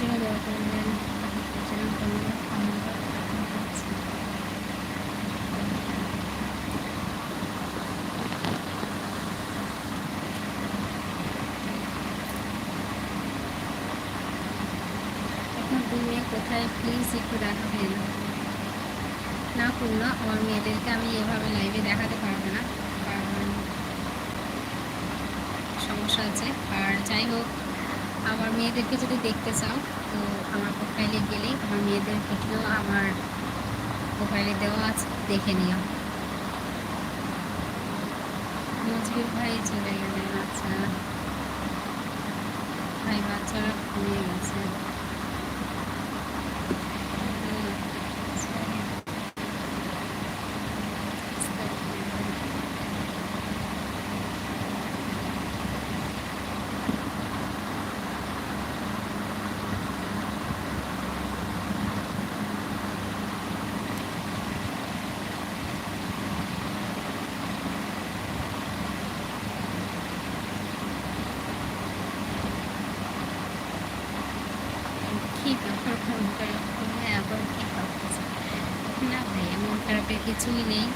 জন্য দয়া করে মেয়ে কোথায় প্লিজ একটু দেখাবেন না পূর্ণ, আমার মেয়েদেরকে আমি এভাবে লাইভে দেখাতে পারব না। কারণ সমস্যা আছে। আর যাই হোক মেয়েদেরকে যদি দেখতে চাও, তো আমার প্রোফাইলে গেলেই আমার মেয়েদের ভিডিও আমার প্রোফাইলে দেওয়া আছে, দেখে নিও। নজরুল ভাই চলে গেলেন আচ্ছা। ভাই বাচ্চারা ঘুমিয়ে গেছে। কি ব্যাপার মন খারাপ করলে আবার কি ভাবতেছে? না ভাই মন খারাপের কিছুই নেই।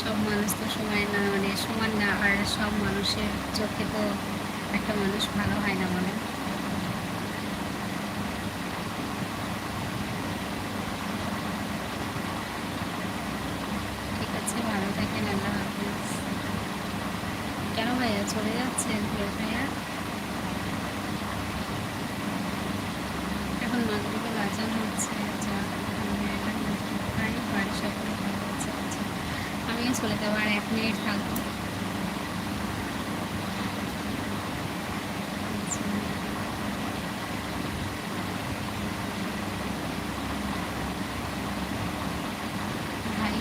সব মানুষ তো সময় না মানে সমান না, আর সব মানুষের চোখে তো একটা মানুষ ভালো হয় না বলে। ঠিক আছে, ভালো থাকেন, আল্লাহ হাফিজ। কেন ভাইয়া, চলে যাচ্ছেন? ভাইয়া এখন মাগরিবের আজান হচ্ছে যা ভাই বাড়ির সকলে ভালো আছে আচ্ছা আমিও চলে যাব আর এক মিনিট থাকব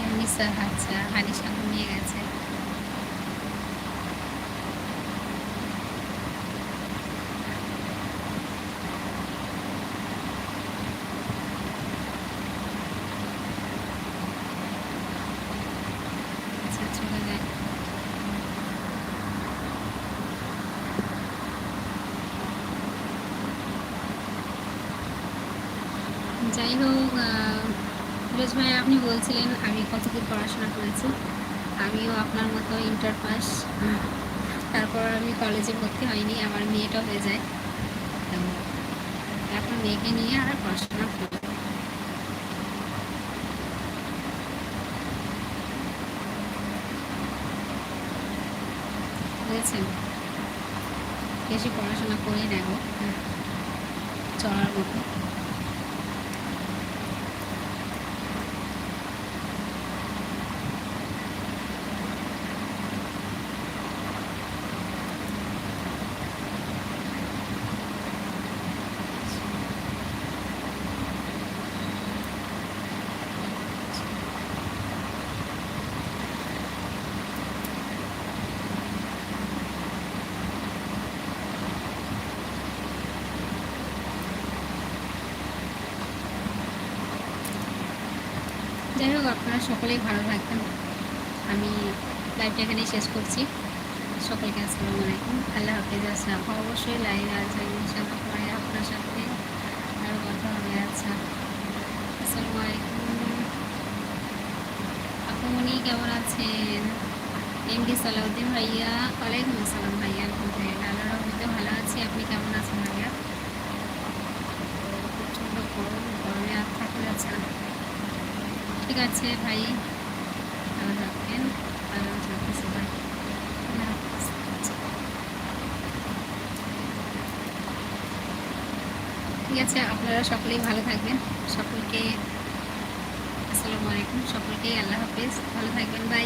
আমি স্যার আচ্ছা হানিসা ঘুমিয়ে গেছে। আচ্ছা চলে যায় যাই হোক ফিরোজ ভাই, আপনি বলছিলেন আমি কতদূর পড়াশোনা করেছি। আমিও আপনার মতো ইন্টার পাস তারপর আমি কলেজে ভর্তি হয়নি, আমার মেয়েটা হয়ে যায়। তো এখন মেয়েকে নিয়ে আর পড়াশোনা করি বুঝেছেন বেশি পড়াশোনা করি না গো। চলার মতো। যাই হোক, আপনারা সকলেই ভালো থাকবেন। আমি লাইভটা এখানেই শেষ করছি। সকলকে আসসালামু আলাইকুম। আল্লাহ হাফিজ। আসসালাম অবশ্যই লাইভ আছে ইনশাআল্লাহ পরে আপনার সাথে আরও কথা হবে। আচ্ছা আসসালামু আলাইকুম। আপুমনি কেমন আছেন? এমডি সালাউদ্দিন ভাইয়া, ওয়ালাইকুম আসসালাম ভাইয়া, আলহামদুলিল্লাহ। আল্লাহ রহমতে ভালো আছি। আপনি কেমন আছেন ভাইয়া? প্রচণ্ড গরম, গরমে আর থাকা ঠিক আছে ভাই। ভালো থাকবেন ভালো থাকবে সবাই ঠিক আছে, আপনারা সকলেই ভালো থাকবেন। সকলকে আসসালামু আলাইকুম। সকলকেই আল্লাহ হাফেজ। ভালো থাকবেন বাই